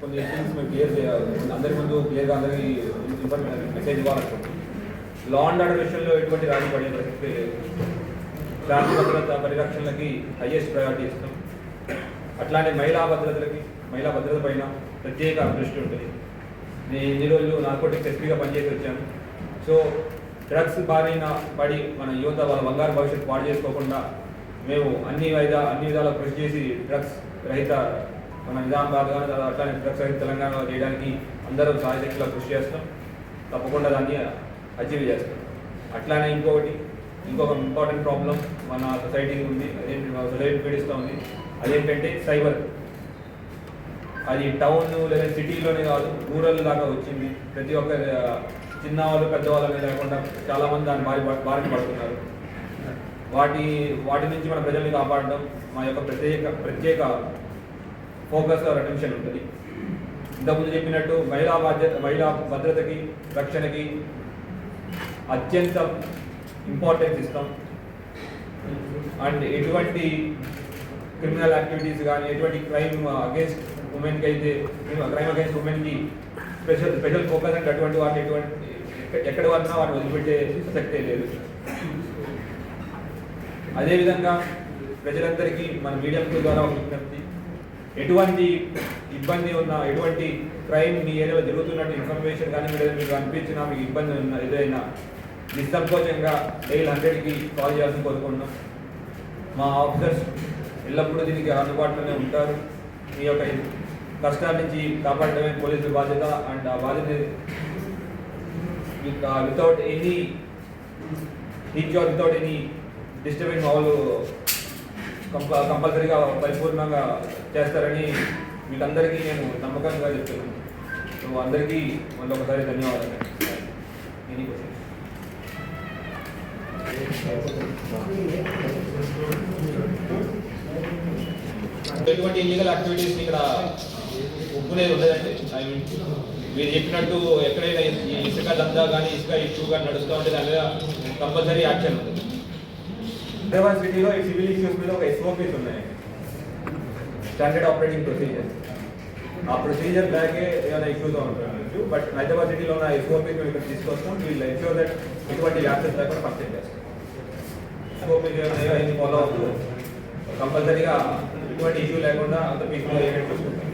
కొన్ని క్లియర్ చేయాలి. అందరి ముందు కేర్గా అందరికీ ఇన్ఫర్మేషన్ మెసేజ్ ఇవ్వాలనుకుంటున్నాం లా అండ్ ఆర్డర్ విషయంలో ఎటువంటి రాజీ పడే ప్రసక్తే లేదు. శాంతి భద్రత పరిరక్షణలకి హైయెస్ట్ ప్రయారిటీ ఇస్తాం. అట్లానే మహిళా భద్రతలకి మహిళా భద్రత పైన ప్రత్యేక దృష్టి ఉంటుంది. నేను ఇన్ని రోజులు నార్కోటిక్స్ ఎస్పీగా పనిచేసి వచ్చాను. సో డ్రగ్స్ బారిన పడి మన యువత వాళ్ళ బంగారు భవిష్యత్తు పాడు చేసుకోకుండా మేము అన్ని విధా అన్ని విధాలు కృషి చేసి డ్రగ్స్ రహిత మన నిజామాబాద్ కానీ అట్లానే డ్రగ్స్ తెలంగాణలో చేయడానికి అందరూ సాయశక్తిలో కృషి చేస్తాం. తప్పకుండా దాన్ని అచీవ్ చేస్తాం. అట్లానే ఇంకొకటి ఇంకొక ఇంపార్టెంట్ ప్రాబ్లం మన సొసైటీకి ఉంది. అదేంటి సొసైటీ పీడిస్తూ ఉంది. అదేంటంటే సైబర్ అది టౌన్ లేదా సిటీలోనే కాదు రూరల్ దాకా వచ్చింది. ప్రతి ఒక్క చిన్న వాళ్ళు పెద్దవాళ్ళని లేకుండా చాలామంది దాన్ని బారి బారిన పడుతున్నారు. వాటి వాటి నుంచి మన ప్రజల్ని కాపాడడం మా యొక్క ప్రత్యేక ప్రత్యేక ఫోకస్ అటెన్షన్ ఉంటుంది. ఇంతకుముందు చెప్పినట్టు మహిళా బాధ్యత మహిళా భద్రతకి రక్షణకి అత్యంత ఇంపార్టెన్స్ ఇస్తాం. అండ్ ఎటువంటి క్రిమినల్ యాక్టివిటీస్ కానీ ఎటువంటి క్రైమ్ అగేన్స్ట్ ఉమెన్కి అయితే క్రైమ్ అగేన్స్ట్ ఉమెన్కి స్పెషల్ స్పెషల్ ఫోకస్ అంటే అటువంటి వాటిని ఎటువంటి ఎక్కడ వన్నా వాటిని వదిలిపెట్టే శక్తే లేదు. అదేవిధంగా ప్రజలందరికీ మన మీడియం ద్వారా ఒక విజ్ఞప్తి. ఎటువంటి ఇబ్బంది ఉన్న ఎటువంటి క్రైమ్ మీ ఏరియాలో జరుగుతున్నట్టు ఇన్ఫర్మేషన్ కానీ మీరు మీకు అనిపించినా మీకు ఇబ్బంది ఉన్న ఏదైనా నిస్సంకోచంగా ఎయిల్ హండ్రెడ్కి కాల్ చేయాల్సి కోరుకుంటున్నాం. మా ఆఫీసర్స్ ఎల్లప్పుడూ దీనికి అందుబాటులోనే ఉంటారు. మీ యొక్క కష్టాల నుంచి కాపాడటమే పోలీసుల బాధ్యత అండ్ ఆ బాధ్యత without any hitch or without any disturbance వాళ్ళు కంపల్సరీగా పరిపూర్ణంగా చేస్తారని వీటందరికీ నేను నమ్మకంగా చెప్తున్నాను. సో అందరికీ మళ్ళీ ఒకసారి ధన్యవాదాలు ఎనీ క్వశ్చన్స్ ఎటువంటి ఇల్లీగల్ యాక్టివిటీస్ ఇక్కడ ఒప్పునేది ఉండదండి. ఐ మీన్ మీరు చెప్పినట్టు ఎక్కడైనా ఇసుక దందా కానీ ఇసుక ఇష్యూ కానీ నడుస్తూ ఉంటే దాని మీద కంపల్సరీ యాక్షన్ ఉంటుంది హైదరాబాద్ సిటీలో ఈ సివిల్ ఇష్యూస్ మీద ఒక ఎస్ఓపీస్ ఉన్నాయి స్టాండర్డ్ ఆపరేటింగ్ ప్రొసీజర్ ఆ ప్రొసీజర్ బ్యాగే ఏమైనా ఇష్యూస్ ఉండొచ్చు బట్ హైదరాబాద్ సిటీలో ఉన్న ఎస్ఓపీస్ మేము ఇక్కడ తీసుకొస్తాం వీళ్ళు ఎన్ష్యూర్ దట్ ఎటువంటి ల్యాప్సెస్ లేకుండా పర్చేజ్ చేస్తాం ఎస్ఓపీస్ ఏమైనా ఫాలో అవుతూ కంపల్సరీగా ఎటువంటి ఇష్యూ లేకుండా అంత పీస్ఫుల్ అయ్యేటట్టు చూసుకుంటాం